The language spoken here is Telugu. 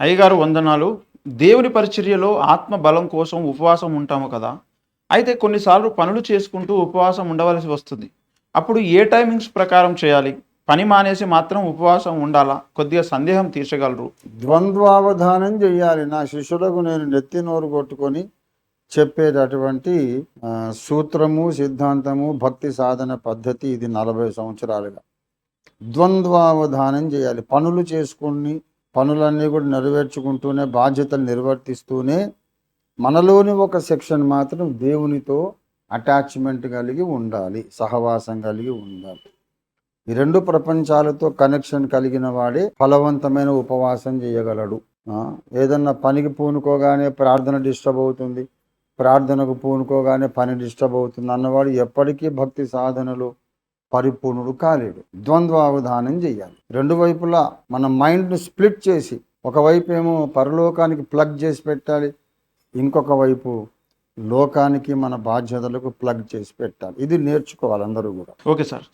అయ్యగారు వందనాలు. దేవుని పరిచర్యలో ఆత్మ బలం కోసం ఉపవాసం ఉంటాము కదా. అయితే కొన్నిసార్లు పనులు చేసుకుంటూ ఉపవాసం ఉండవలసి వస్తుంది. అప్పుడు ఏ టైమింగ్స్ ప్రకారం చేయాలి? పని మానేసి మాత్రం ఉపవాసం ఉండాలా? కొద్దిగా సందేహం తీర్చగలరు. ద్వంద్వావధానం చేయాలి. నా శిష్యులకు నేను నెత్తి నోరు కొట్టుకొని చెప్పేటటువంటి సూత్రము సిద్ధాంతము భక్తి సాధన పద్ధతి ఇది నలభై సంవత్సరాలుగా. ద్వంద్వావధానం చేయాలి. పనులు చేసుకుని పనులన్నీ కూడా నెరవేర్చుకుంటూనే బాధ్యతలు నిర్వర్తిస్తూనే మనలోని ఒక సెక్షన్ మాత్రం దేవునితో అటాచ్మెంట్ కలిగి ఉండాలి సహవాసం కలిగి ఉండాలి. ఈ రెండు ప్రపంచాలతో కనెక్షన్ కలిగిన వాడే ఫలవంతమైన ఉపవాసం చేయగలడు. ఏదన్నా పనికి పూనుకోగానే ప్రార్థన డిస్టర్బ్ అవుతుంది ప్రార్థనకు పూనుకోగానే పని డిస్టర్బ్ అవుతుంది అన్నవాడు ఎప్పటికీ భక్తి సాధనలో పరిపూర్ణుడు కాలేడు. ద్వంద్వావధానం చేయాలి రెండు వైపులా మన మైండ్ను స్ప్లిట్ చేసి ఒకవైపు ఏమో పరలోకానికి ప్లగ్ చేసి పెట్టాలి ఇంకొక వైపు లోకానికి మన బాధ్యతలకు ప్లగ్ చేసి పెట్టాలి. ఇది నేర్చుకోవాలి అందరూ కూడా. Okay sir.